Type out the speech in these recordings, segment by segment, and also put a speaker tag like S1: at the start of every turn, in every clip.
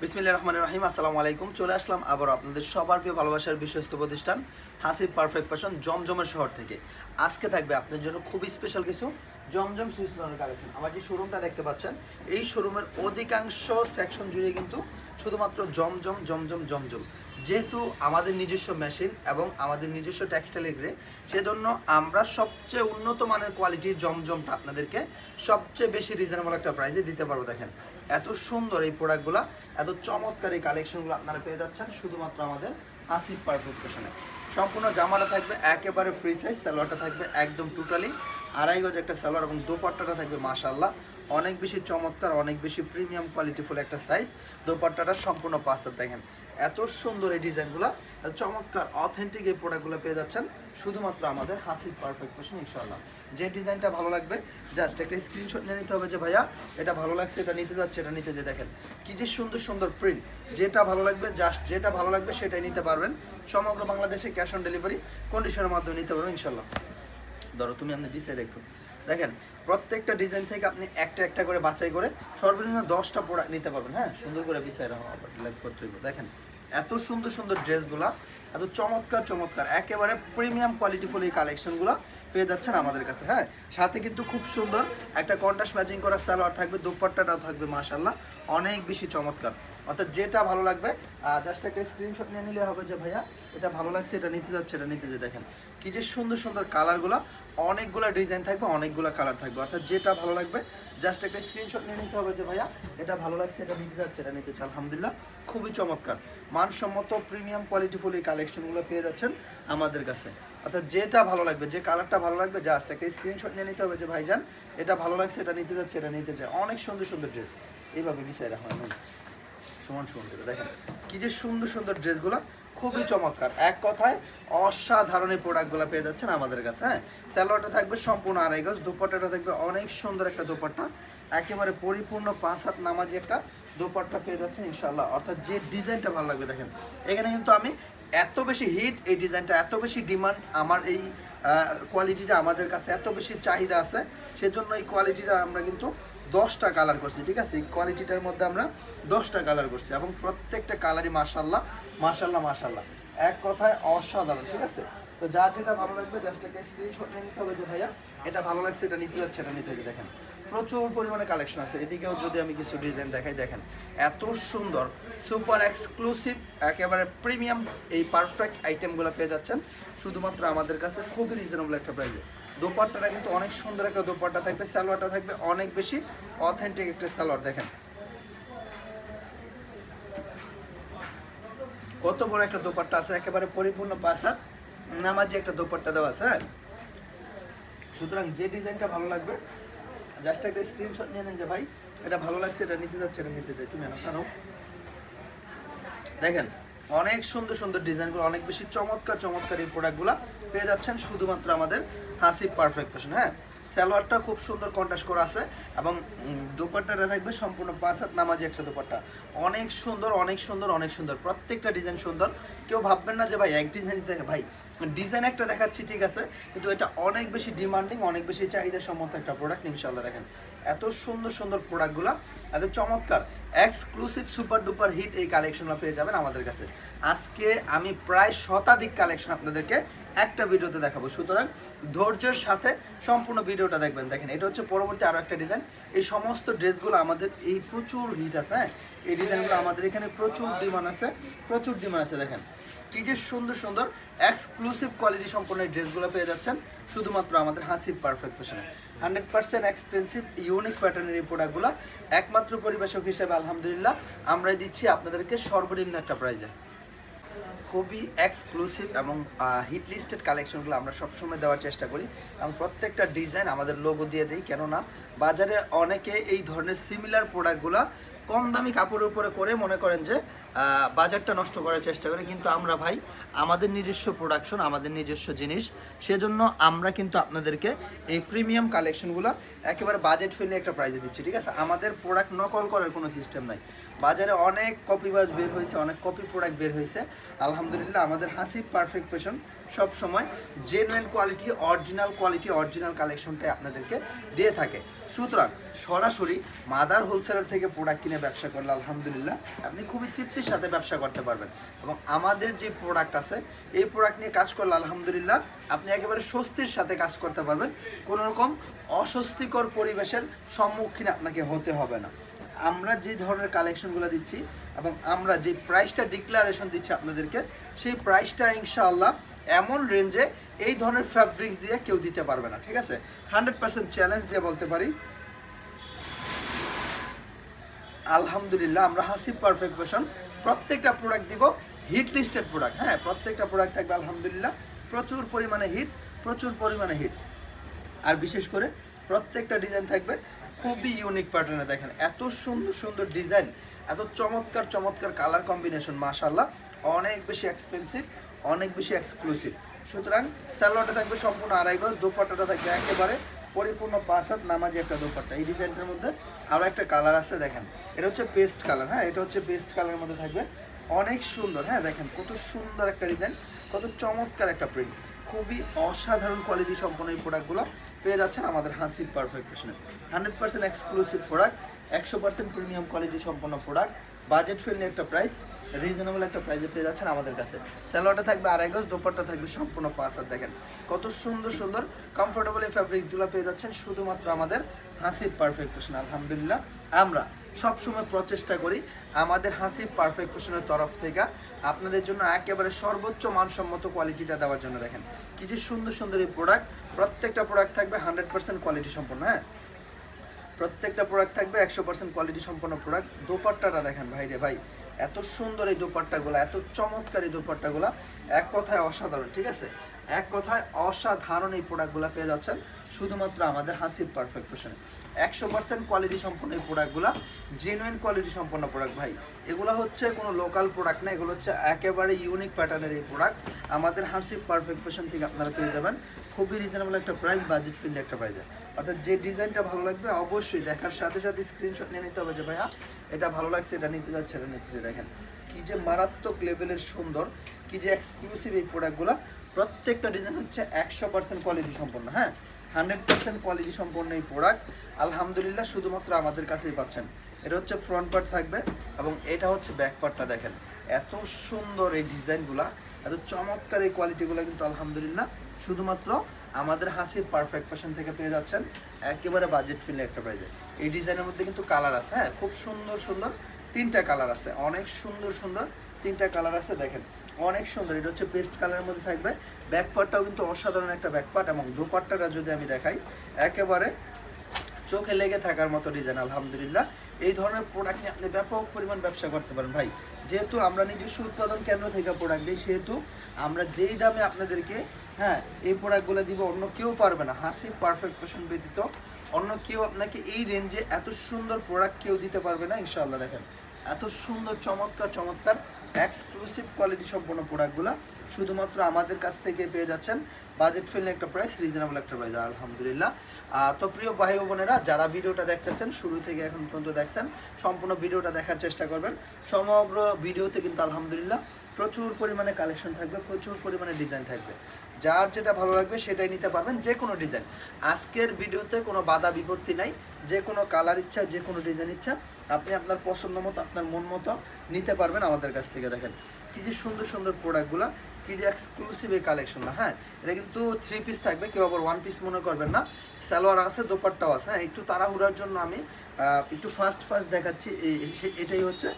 S1: বিসমিল্লা রহমান রহিম, আসসালামু আলাইকুম। চলে আসলাম আবার আপনাদের সবার প্রিয় ভালোবাসার বিশ্বস্ত প্রতিষ্ঠান, হাসিব পারফেক্ট ফ্যাশন জমজমের শহর থেকে। আজকে থাকবে আপনার জন্য খুবই স্পেশাল কিছু জমজম সুইস লোনের কালেকশন। আমার যে শোরুমটা দেখতে পাচ্ছেন, এই শোরুমের অধিকাংশ সেকশন জুড়ে কিন্তু শুধুমাত্র জমজম জমজম জমজম। যেহেতু আমাদের নিজস্ব মেশিন এবং আমাদের নিজস্ব টেক্সটাইল গ্রে সেজন্য আমরা সবচেয়ে উন্নত মানের কোয়ালিটির জমজমটা আপনাদেরকে সবচেয়ে বেশি রিজনেবল একটা প্রাইসে দিতে পারব। দেখেন, এত সুন্দর এই প্রোডাক্টগুলো এত চমৎকার এই কালেকশনগুলো আপনারা পেয়ে যাচ্ছেন শুধুমাত্র আমাদের আসিফ পারফেক্ট ফ্যাশনে সম্পূর্ণ জামাটা থাকবে একেবারে ফ্রি সাইজ সালোয়ারটা থাকবে একদম টোটালি আড়াই গজ একটা সালোয়ার এবং দোপাট্টাটা থাকবে মাশাল্লাহ অনেক বেশি চমৎকার, অনেক বেশি প্রিমিয়াম কোয়ালিটিফুল একটা সাইজ দোপাট্টাটা সম্পূর্ণ পাস্তার দেখেন। এত সুন্দর এই ডিজাইনগুলো। চমৎকার অথেন্টিক এই প্রোডাক্টগুলো পেয়ে যাচ্ছেন শুধুমাত্র আমাদের হাসির পারফেক্ট ফ্যাশন ইনশাল্লাহ যে ডিজাইনটা ভালো লাগবে জাস্ট একটা স্ক্রিনশট নিয়ে নিতে হবে যে, ভাইয়া, এটা ভালো লাগছে, এটা নিতে যাচ্ছে, এটা নিতে যে, দেখেন। কি যে সুন্দর সুন্দর প্রিন্ট যেটা ভালো লাগবে জাস্ট যেটা ভালো লাগবে, সেটাই নিতে পারবেন। সমগ্র বাংলাদেশে ক্যাশ অন ডেলিভারি কন্ডিশনের মাধ্যমে নিতে পারবেন ইনশাল্লাহ ধরো, তুমি আপনি বিছাই রেখো। দেখেন, প্রত্যেকটা ডিজাইন থেকে আপনি একটা একটা করে বাছাই করে সর্বনিম্ন দশটা প্রোডাক্ট নিতে পারবেন। হ্যাঁ সুন্দর করে বিছাই লাইভ করতে দেখেন, এত সুন্দর সুন্দর ড্রেসগুলা, এত চমৎকার চমৎকার, একেবারে প্রিমিয়াম কোয়ালিটিফুল এই কালেকশনগুলো পেয়ে যাচ্ছেন আমাদের কাছে। হ্যাঁ সাথে কিন্তু খুব সুন্দর একটা কন্টাস ম্যাচিং করা সালোয়ার থাকবে, দুপাট্টাটাও থাকবে মাশাল্লাহ অনেক বেশি চমৎকার। অর্থাৎ যেটা ভালো লাগবে জাস্ট একটা স্ক্রিনশট নিয়ে নিলে হবে যে ভাইয়া, এটা ভালো লাগছে, এটা নিতে যাচ্ছে, এটা নিতে যে দেখেন। কি যে সুন্দর সুন্দর কালারগুলো অনেকগুলো ডিজাইন থাকবে, অনেকগুলো কালার থাকবে। অর্থাৎ যেটা ভালো লাগবে জাস্ট একটা স্ক্রিনশট নিয়ে নিতে হবে যে ভাইয়া, এটা ভালো লাগছে, এটা নিতে যাচ্ছে, এটা নিতে চাই আলহামদুলিল্লাহ, খুবই চমৎকার। মানসম্মত প্রিমিয়াম কোয়ালিটিফুল এই কালেকশনগুলো পেয়ে যাচ্ছেন আমাদের কাছে। অর্থাৎ যেটা ভালো লাগবে, যে কালারটা ভালো লাগবে জাস্ট একটা স্ক্রিনশট নিয়ে নিতে হবে যে, ভাইজান, এটা ভালো লাগছে, এটা নিতে যাচ্ছে, এটা নিতে চাই অনেক সুন্দর সুন্দর ড্রেস এইভাবে বিষয় রাখা, হয়, সমান সমান করে। দেখেন, কি যে সুন্দর সুন্দর ড্রেসগুলো খুবই চমৎকার। এক কথায়, অসাধারণ এই প্রোডাক্টগুলো পেয়ে যাচ্ছেন আমাদের কাছে হ্যাঁ? স্যালোয়ারটা থাকবে সম্পূর্ণ আড়াই গজ, দুপাট্টাটা থাকবে অনেক সুন্দর একটা দোপাট্টা। একেবারে পরিপূর্ণ পাঁচ হাত নামাজি একটা দোপাট্টা পেয়ে যাচ্ছেন ইনশাল্লাহ অর্থাৎ যে ডিজাইনটা ভালো লাগবে, দেখেন। এখানে কিন্তু আমি এত বেশি হিট এই ডিজাইনটা এত বেশি ডিমান্ড আমার এই কোয়ালিটিটা আমাদের কাছে এত বেশি চাহিদা আছে, সেজন্য এই কোয়ালিটিটা আমরা কিন্তু দশটা কালার করছি, ঠিক আছে? এই কোয়ালিটিটার মধ্যে আমরা দশটা কালার করছি এবং প্রত্যেকটা কালারই মার্শাল্লাহ মার্শাল্লাহ মার্শাল্লাহ এক কথায় অসাধারণ, ঠিক আছে? তো যার যেটা ভালো লাগবে জাস্ট একটা স্ক্রিনশট নিয়ে নিতে হবে যে ভাইয়া, এটা ভালো লাগছে, এটা নিতে যাচ্ছে, এটা নিতে হবে দেখেন। প্রচুর পরিমাণে কালেকশন আছে। এদিকেও যদি আমি কিছু ডিজাইন দেখাই, দেখেন, এত সুন্দর সুপার এক্সক্লুসিভ একেবারে প্রিমিয়াম এই পারফেক্ট আইটেমগুলো পেয়ে যাচ্ছেন। শুধুমাত্র আমাদের কাছে খুবই রিজনেবল একটা প্রাইসে দোপাট্টাটা কিন্তু অনেক সুন্দর একটা দোপাট্টা থাকবে, সালোয়ারটা থাকবে অনেক বেশি অথেন্টিক একটা সালোয়ার, দেখেন। কত বড় একটা দোপাট্টা আছে, একেবারে পরিপূর্ণ পাঁচ নামাজি একটা দোপাট্টা দেওয়া আছে হ্যাঁ? সুতরাং যে ডিজাইনটা ভালো লাগবে জাস্ট একটা স্ক্রিনশট নিয়ে নেন যে, ভাই, এটা ভালো লাগছে, এটা নিতে যাচ্ছে, এটা নিতে চাই তুমি এনো কেন দেখেন, অনেক সুন্দর সুন্দর ডিজাইনগুলো, অনেক বেশি চমৎকার চমৎকার এই প্রোডাক্টগুলো পেয়ে যাচ্ছেন শুধুমাত্র আমাদের হাসিব পারফেক্ট ফ্যাশন হ্যাঁ? সালোয়ারটা খুব সুন্দর কন্ট্রাস্ট করা আছে এবং দোপাট্টাটা থাকবে সম্পূর্ণ পাঁচ হাত নামাজি একটা দোপাট্টা। অনেক সুন্দর অনেক সুন্দর অনেক সুন্দর, প্রত্যেকটা ডিজাইন সুন্দর। কেউ ভাববেন না যে, ভাই, এক ডিজাইন দেখে ভাই ডিজাইন একটা দেখাচ্ছি, ঠিক আছে? কিন্তু এটা অনেক বেশি ডিমান্ডিং অনেক বেশি চাহিদা সম্মত একটা প্রোডাক্ট ইনশাল্লাহ দেখেন। এত সুন্দর সুন্দর প্রোডাক্টগুলো এত চমৎকার এক্সক্লুসিভ সুপার ডুপার হিট এই কালেকশনগুলো পেয়ে যাবেন আমাদের কাছে। আজকে আমি প্রায় শতাধিক কালেকশন আপনাদেরকে একটা ভিডিওতে দেখাবো। সুতরাং ধৈর্যের সাথে সম্পূর্ণ ভিডিওটা দেখবেন। দেখেন, এটা হচ্ছে পরবর্তী আরও একটা ডিজাইন এই সমস্ত ড্রেসগুলো আমাদের, এই প্রচুর হিট আছে হ্যাঁ? এই ডিজাইনগুলো আমাদের এখানে প্রচুর ডিমান্ড আছে, প্রচুর ডিমান্ড আছে, দেখেন। যে সুন্দর সুন্দর এক্সক্লুসিভ কোয়ালিটি সম্পন্ন এই ড্রেসগুলো পেয়ে যাচ্ছেন শুধুমাত্র আমাদের হাসিব পারফেক্ট ফ্যাশনে হান্ড্রেড পার্সেন্ট এক্সপেন্সিভ ইউনিক প্যাটার্নের এই প্রোডাক্টগুলো একমাত্র পরিবেশক হিসেবে আলহামদুলিল্লাহ আমরাই দিচ্ছি আপনাদেরকে সর্বনিম্ন একটা প্রাইজে খুবই এক্সক্লুসিভ এবং হিট লিস্টেড কালেকশনগুলো আমরা সবসময় দেওয়ার চেষ্টা করি এবং প্রত্যেকটা ডিজাইন আমাদের লোগো দিয়ে দিই। কেননা বাজারে অনেকে এই ধরনের সিমিলার প্রোডাক্টগুলো কম দামি কাপড়ের উপরে করে মনে করেন যে বাজারটা নষ্ট করার চেষ্টা করে। কিন্তু আমরা ভাই, আমাদের নিজস্ব প্রোডাকশন আমাদের নিজস্ব জিনিস। সেজন্য আমরা কিন্তু আপনাদেরকে এই প্রিমিয়াম কালেকশনগুলো একেবারে বাজেট ফ্রেন্ডলি একটা প্রাইজে দিচ্ছি, ঠিক আছে? আমাদের প্রোডাক্ট নকল করার কোনো সিস্টেম নাই। বাজারে অনেক কপি বাজ বের হয়েছে, অনেক কপি প্রোডাক্ট বের হয়েছে। আলহামদুলিল্লাহ, আমাদের হাসি পারফেক্ট ফ্যাশন সব সময় genuine quality original quality original কালেকশনটাই আপনাদেরকে দিয়ে থাকে। সুতরাং, সরাসরি মাদার হোলসেলার থেকে প্রোডাক্ট কিনে ব্যবসা করলে আলহামদুলিল্লাহ আপনি খুবই তৃপ্তির সাথে ব্যবসা করতে পারবেন। এবং আমাদের যে প্রোডাক্ট আছে, এই প্রোডাক্ট নিয়ে কাজ করলে আলহামদুলিল্লাহ আপনি একেবারে স্বস্তির সাথে কাজ করতে পারবেন। কোনো রকম অস্বস্তিকর পরিবেশের সম্মুখীন আপনাকে হতে হবে না। আমরা যে ধরনের কালেকশনগুলো দিচ্ছি এবং আমরা যে প্রাইসটা ডিক্লারেশন দিচ্ছি আপনাদেরকে, সেই প্রাইসটা ইনশাআল্লাহ এমন রেঞ্জে এই ধরনের ফ্যাব্রিক্স দিয়ে কেউ দিতে পারবে না, ঠিক আছে? হান্ড্রেড পার্সেন্ট চ্যালেঞ্জ দিয়ে বলতে পারি। আলহামদুলিল্লাহ, আমরা হাসিব পারফেক্ট ভার্সন প্রত্যেকটা প্রোডাক্ট দিব হিট লিস্টেড প্রোডাক্ট হ্যাঁ প্রত্যেকটা প্রোডাক্ট থাকবে আলহামদুলিল্লাহ। প্রচুর পরিমাণে হিট প্রচুর পরিমাণে হিট আর বিশেষ করে প্রত্যেকটা ডিজাইন থাকবে খুবই ইউনিক প্যাটার্নে দেখেন, এত সুন্দর সুন্দর ডিজাইন এত চমৎকার চমৎকার কালার কম্বিনেশন মাশাল্লাহ অনেক বেশি এক্সপেন্সিভ অনেক বেশি এক্সক্লুসিভ সুতরাং স্যালোয়ারটা থাকবে সম্পূর্ণ আড়াই গজ, দোপাট্টাটা থাকবে একেবারে পরিপূর্ণ পাঁচ হাত নামাজি একটা দোপাট্টা। এই ডিজাইনটার মধ্যে আরও একটা কালার আছে, দেখেন। এটা হচ্ছে পেস্ট কালার হ্যাঁ? এটা হচ্ছে পেস্ট কালারের মধ্যে থাকবে। অনেক সুন্দর হ্যাঁ? দেখেন, কত সুন্দর একটা ডিজাইন কত চমৎকার একটা প্রিন্ট খুবই অসাধারণ কোয়ালিটি সম্পন্ন এই প্রোডাক্টগুলো পেয়ে যাচ্ছেন আমাদের হাসি পারফেক্ট ফ্যাশনে হান্ড্রেড পার্সেন্ট এক্সক্লুসিভ প্রোডাক্ট একশো পার্সেন্ট প্রিমিয়াম কোয়ালিটি সম্পন্ন প্রোডাক্ট বাজেট ফ্রেন্ডলি একটা প্রাইস রিজনেবল একটা প্রাইসে পেয়ে যাচ্ছেন আমাদের কাছে। স্যালোয়ারটা থাকবে আড়াই গজ, দোপাট্টা থাকবে সম্পূর্ণ পাঁচ হাত, দেখেন। কত সুন্দর সুন্দর কমফোর্টেবল এই ফ্যাব্রিক্সগুলো পেয়ে যাচ্ছেন শুধুমাত্র আমাদের হাসির পারফেক্ট ফ্যাশন আলহামদুলিল্লাহ। আমরা সবসময় প্রচেষ্টা করি আমাদের হাসি পারফেক্ট ফ্যাশনের তরফ থেকে। আপনাদের জন্য একেবারে সর্বোচ্চ মানসম্মত কোয়ালিটিটা দেওয়ার জন্য দেখেন। কি যে সুন্দর সুন্দর এই প্রোডাক্ট প্রত্যেকটা প্রোডাক্ট থাকবে হান্ড্রেড পার্সেন্ট কোয়ালিটি সম্পন্ন হ্যাঁ? প্রত্যেকটা প্রোডাক্ট থাকবে একশো পার্সেন্ট কোয়ালিটি সম্পন্ন প্রোডাক্ট দোপাট্টাটা দেখেন ভাই রে ভাই, এত সুন্দর এই দোপাট্টাগুলো, এত চমৎকার এই দোপাট্টাগুলো। এক কথায় অসাধারণ, ঠিক আছে? এক কথায় অসাধারণ এই প্রোডাক্টগুলো পেয়ে যাচ্ছেন, শুধুমাত্র আমাদের হাসির পারফেক্ট ফ্যাশনে একশো পার্সেন্ট কোয়ালিটি সম্পন্ন এই প্রোডাক্টগুলো জেনুইন কোয়ালিটি সম্পন্ন প্রোডাক্ট ভাই। এগুলো হচ্ছে কোনো লোকাল প্রোডাক্ট না, এগুলো হচ্ছে একেবারে ইউনিক প্যাটার্নের এই প্রোডাক্ট আমাদের হাসির পারফেক্ট ফ্যাশন থেকে আপনারা পেয়ে যাবেন। খুবই রিজনেবল একটা প্রাইস বাজেট ফ্রেন্ডলি একটা প্রাইসে অর্থাৎ যে ডিজাইনটা ভালো লাগবে, অবশ্যই দেখার সাথে সাথে স্ক্রিনশট নিয়ে নিতে হবে যে, ভাইয়া, এটা ভালো লাগছে, এটা নিতে যাচ্ছে, এটা নিতে দেখেন কি যে মারাত্মক লেভেলের সুন্দর, কি যে এক্সক্লুসিভ এই প্রোডাক্টগুলো প্রত্যেকটা ডিজাইন হচ্ছে একশো পার্সেন্ট কোয়ালিটি সম্পন্ন হ্যাঁ? হান্ড্রেড পার্সেন্ট কোয়ালিটি সম্পন্ন এই প্রোডাক্ট আলহামদুলিল্লাহ, শুধুমাত্র আমাদের কাছেই পাচ্ছেন। এটা হচ্ছে ফ্রন্ট পার্ট থাকবে এবং এটা হচ্ছে ব্যাক পার্টটা দেখেন। এত সুন্দর এই ডিজাইনগুলা এত চমৎকার এই কোয়ালিটিগুলো কিন্তু আলহামদুলিল্লাহ, শুধুমাত্র আমাদের হাসির পারফেক্ট ফ্যাশন থেকে পেয়ে যাচ্ছেন। একেবারে বাজেট ফ্রেন্ডলি একটা প্রাইজে এই ডিজাইনের মধ্যে কিন্তু কালার আছে হ্যাঁ? খুব সুন্দর সুন্দর। তিনটা কালার আছে, অনেক সুন্দর সুন্দর তিনটা কালার আছে, দেখেন। অনেক সুন্দর, এটা হচ্ছে পেস্ট কালারের মধ্যে থাকবে। ব্যাকপার্টটাও কিন্তু অসাধারণ একটা ব্যাকপার্ট এবং দুপাট্টাটা যদি আমি দেখাই, একেবারে চোখে লেগে থাকার মতো ডিজাইন আলহামদুলিল্লাহ। এই ধরনের প্রোডাক্ট নিয়ে আপনি ব্যাপক পরিমাণ ব্যবসা করতে পারেন। ভাই, যেহেতু আমরা নিজস্ব উৎপাদন কেন্দ্র থেকে প্রোডাক্ট দিই, সেহেতু আমরা যেই দামে আপনাদেরকে হ্যাঁ এই প্রোডাক্টগুলো দিব, অন্য কেউ পারবে না। হাসি পারফেক্ট ফ্যাশন ব্যতীত অন্য কেউ আপনাকে এই রেঞ্জে এত সুন্দর প্রোডাক্ট কেউ দিতে পারবে না ইনশাল্লাহ দেখেন। এত সুন্দর, চমৎকার চমৎকার এক্সক্লুসিভ কোয়ালিটি সম্পন্ন প্রোডাক্টগুলো শুধুমাত্র আমাদের কাছ থেকে পেয়ে যাচ্ছেন বাজেট ফ্রেন্ডলি একটা প্রাইস রিজনেবল একটা প্রাইস আলহামদুলিল্লাহ। তো প্রিয় ভাই বোনেরা, যারা ভিডিওটা দেখতেছেন, শুরু থেকে এখন পর্যন্ত দেখছেন, সম্পূর্ণ ভিডিওটা দেখার চেষ্টা করবেন। সমগ্র ভিডিওতে কিন্তু আলহামদুলিল্লাহ প্রচুর পরিমাণে কালেকশন থাকবে, প্রচুর পরিমাণে ডিজাইন থাকবে। যার যেটা ভালো লাগবে সেটাই নিতে পারবেন যে কোনো ডিজাইন আজকের ভিডিওতে কোনো বাধা বিপত্তি নাই যে কোনো কালার ইচ্ছা যে কোনো ডিজাইন ইচ্ছা, আপনি আপনার পছন্দ মতো, আপনার মন মতো নিতে পারবেন আমাদের কাছ থেকে দেখেন। কি যে সুন্দর সুন্দর প্রোডাক্টগুলো কি যে এক্সক্লুসিভ এই কালেকশন না হ্যাঁ? এটা কিন্তু থ্রি পিস থাকবে, কেউ আবার ওয়ান পিস মনে করবেন না। সালোয়ার আছে, দোপাট্টাও আছে হ্যাঁ? একটু তাড়াহুড়ার জন্য আমি একটু ফার্স্ট ফার্স্ট দেখাচ্ছি এটাই হচ্ছে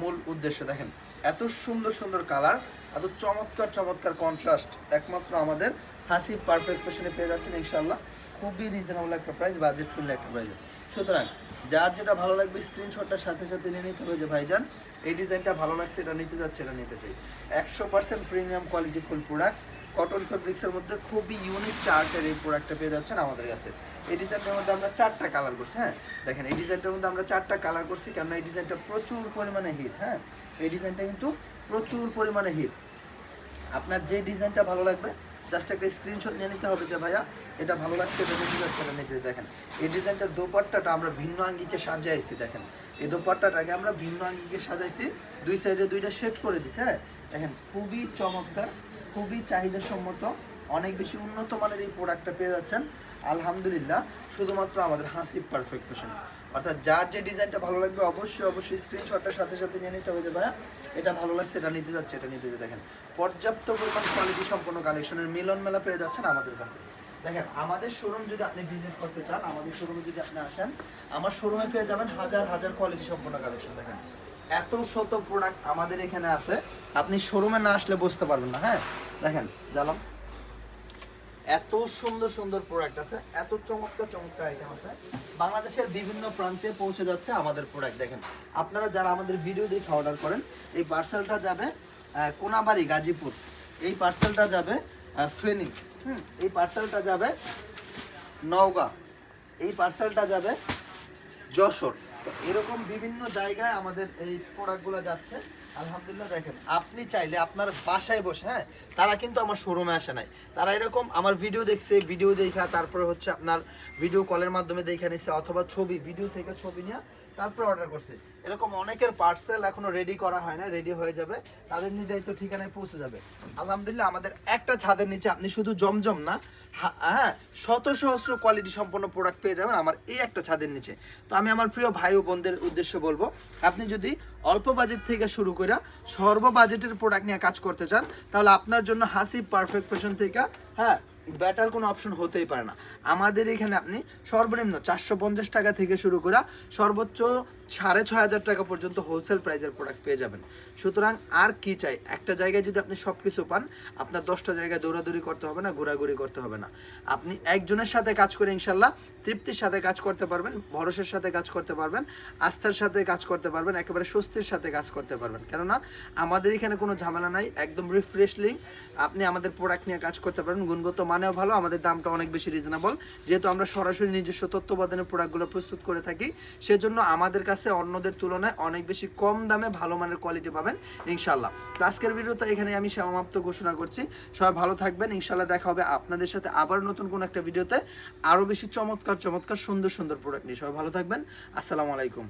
S1: মূল উদ্দেশ্য, দেখেন। এত সুন্দর সুন্দর কালার এত চমৎকার চমৎকার কন্ট্রাস্ট একমাত্র আমাদের হাসি পারফেক্ট ফ্যাশনে পেয়ে যাচ্ছেন ইনশাল্লাহ খুবই রিজনেবল একটা প্রাইস বাজেট ফ্রেন্ডলি একটা প্রাইস সুতরাং, যার যেটা ভালো লাগবে স্ক্রিনশটটার সাথে সাথে নিয়ে নিতে হবে যে ভাইজান, এই ডিজাইনটা ভালো লাগছে, এটা নিতে যাচ্ছে, এটা নিতে চাই। একশো percent premium quality full product cotton ফেব্রিক্সের মধ্যে খুবই ইউনিক চার্টের এই প্রোডাক্টটা পেয়ে যাচ্ছেন আমাদের কাছে। এই ডিজাইনটার মধ্যে আমরা চারটা কালার করছি হ্যাঁ? দেখেন, এই ডিজাইনটার মধ্যে আমরা চারটা কালার করছি, কেননা এই ডিজাইনটা প্রচুর পরিমাণে হিট হ্যাঁ? এই ডিজাইনটা কিন্তু প্রচুর পরিমাণে হিট আপনার যে ডিজাইনটা ভালো লাগবে জাস্ট একটা স্ক্রিনশট নিয়ে নিতে হবে যে, ভাইয়া, এটা ভালো লাগছে, এটা নিতে যাচ্ছে এটা নিচে দেখেন। এই ডিজাইনটার দোপাট্টাটা আমরা ভিন্ন আঙ্গিকে সাজিয়ে আসছি, দেখেন। এই দোপাট্টাটাকে আমরা ভিন্ন আঙ্গিকে সাজাইছি, দুই সাইডে দুইটা শেড করে দিছি হ্যাঁ? দেখেন, খুবই চমৎকার, খুবই চাহিদাসম্মত, অনেক বেশি উন্নত মানের এই প্রোডাক্টটা পেয়ে যাচ্ছেন। আলহামদুলিল্লাহ, শুধুমাত্র আমাদের হাসিব পারফেক্ট ফ্যাশন অর্থাৎ যার যে ডিজাইনটা ভালো লাগবে, অবশ্যই অবশ্যই স্ক্রিনশটটার সাথে সাথে নিয়ে নিতে হবে যে, ভাইয়া, এটা ভালো লাগছে, এটা নিতে যাচ্ছে, এটা নিতে দেখেন, পর্যাপ্ত পরিমাণ কোয়ালিটি সম্পন্ন কালেকশনের মিলন মেলা পেয়ে যাচ্ছেন আমাদের কাছে। দেখেন, আমাদের শোরুম যদি আপনি ভিজিট করতে চান, আমাদের শোরুমে যদি আপনি আসেন, আমার শোরুমে পেয়ে যাবেন হাজার হাজার কোয়ালিটি সম্পন্ন কালেকশন দেখেন। এত শত প্রোডাক্ট আমাদের এখানে আছে, আপনি শোরুমে না আসলে বুঝতে পারবেন না হ্যাঁ? দেখেন জানাম এত সুন্দর সুন্দর প্রোডাক্ট আছে, এত চমৎকার চমৎকার আইটেম আছে। বাংলাদেশের বিভিন্ন প্রান্তে পৌঁছে যাচ্ছে আমাদের প্রোডাক্ট দেখেন। আপনারা যারা আমাদের ভিডিও দেখে অর্ডার করেন, এই পার্সেলটা যাবে কোনাবাড়ি, গাজীপুর। এই পার্সেলটা যাবে ফেনী। হুম, এই পার্সেলটা যাবে নওগাঁ। এই পার্সেলটা যাবে যশোর। তো এরকম বিভিন্ন জায়গায় আমাদের এই প্রোডাক্টগুলো যাচ্ছে। আলহামদুলিল্লাহ দেখেন, আপনি চাইলে আপনার বাসায় বসে হ্যাঁ তারা কিন্তু আমার শোরুমে আসে নাই। তারা এরকম আমার ভিডিও দেখছে ভিডিও দেখা, তারপরে হচ্ছে আপনার ভিডিও কলের মাধ্যমে দেখে নিচ্ছে অথবা ছবি ভিডিও থেকে ছবি নিয়ে তারপরে অর্ডার করছে। এরকম অনেকের পার্সেল এখনও রেডি করা হয় না রেডি হয়ে যাবে। তাদের নির্ধারিত ঠিকানায় পৌঁছে যাবে। আলহামদুলিল্লাহ, আমাদের একটা ছাদের নিচে আপনি শুধু জমজম না হ্যাঁ শত সহস্র কোয়ালিটি সম্পন্ন প্রোডাক্ট পেয়ে যাবেন আমার এই একটা ছাদের নিচে। তো আমি আমার প্রিয় ভাই ও বোনদের উদ্দেশ্য বলব, আপনি যদি অল্প বাজেট থেকে শুরু করে সর্ব বাজেটের প্রোডাক্ট নিয়ে কাজ করতে চান, তাহলে আপনার জন্য হাসি পারফেক্ট ফ্যাশন থেকে হ্যাঁ বেটার কোনো অপশন হতেই পারে না। আমাদের এখানে আপনি সর্বনিম্ন চারশো পঞ্চাশ টাকা থেকে শুরু করে সর্বোচ্চ সাড়ে ছয় হাজার টাকা পর্যন্ত হোলসেল প্রাইসের প্রোডাক্ট পেয়ে যাবেন। সুতরাং আর কি চাই? একটা জায়গায় যদি আপনি সব কিছু পান, আপনার দশটা জায়গায় দৌড়াদৌড়ি করতে হবে না, ঘোরাঘুরি করতে হবে না। আপনি একজনের সাথে কাজ করে ইনশাল্লাহ তৃপ্তির সাথে কাজ করতে পারবেন, ভরসের সাথে কাজ করতে পারবেন, আস্থার সাথে কাজ করতে পারবেন, একেবারে স্বস্তির সাথে কাজ করতে পারবেন। কেননা আমাদের এখানে কোনো ঝামেলা নাই, একদম রিফ্রেশলিং আপনি আমাদের প্রোডাক্ট নিয়ে কাজ করতে পারবেন, গুণগত মানেও ভালো, আমাদের দামটা অনেক বেশি রিজনেবল যেহেতু আমরা সরাসরি নিজস্ব তত্ত্বাবধানের প্রোডাক্টগুলো প্রস্তুত করে থাকি, সেজন্য আমাদের কাছে অন্যদের তুলনায় অনেক বেশি কম দামে ভালো মানের কোয়ালিটি পাবেন ইনশাল্লাহ তো আজকের ভিডিওতে এখানে আমি সমাপ্ত ঘোষণা করছি। সবাই ভালো থাকবেন ইনশাল্লাহ দেখা হবে আপনাদের সাথে আবার নতুন কোনো একটা ভিডিওতে। আরও বেশি চমৎকার চমৎকার, সুন্দর সুন্দর প্রোডাক্ট নিয়ে। সবাই ভালো থাকবেন। আসসালামু আলাইকুম।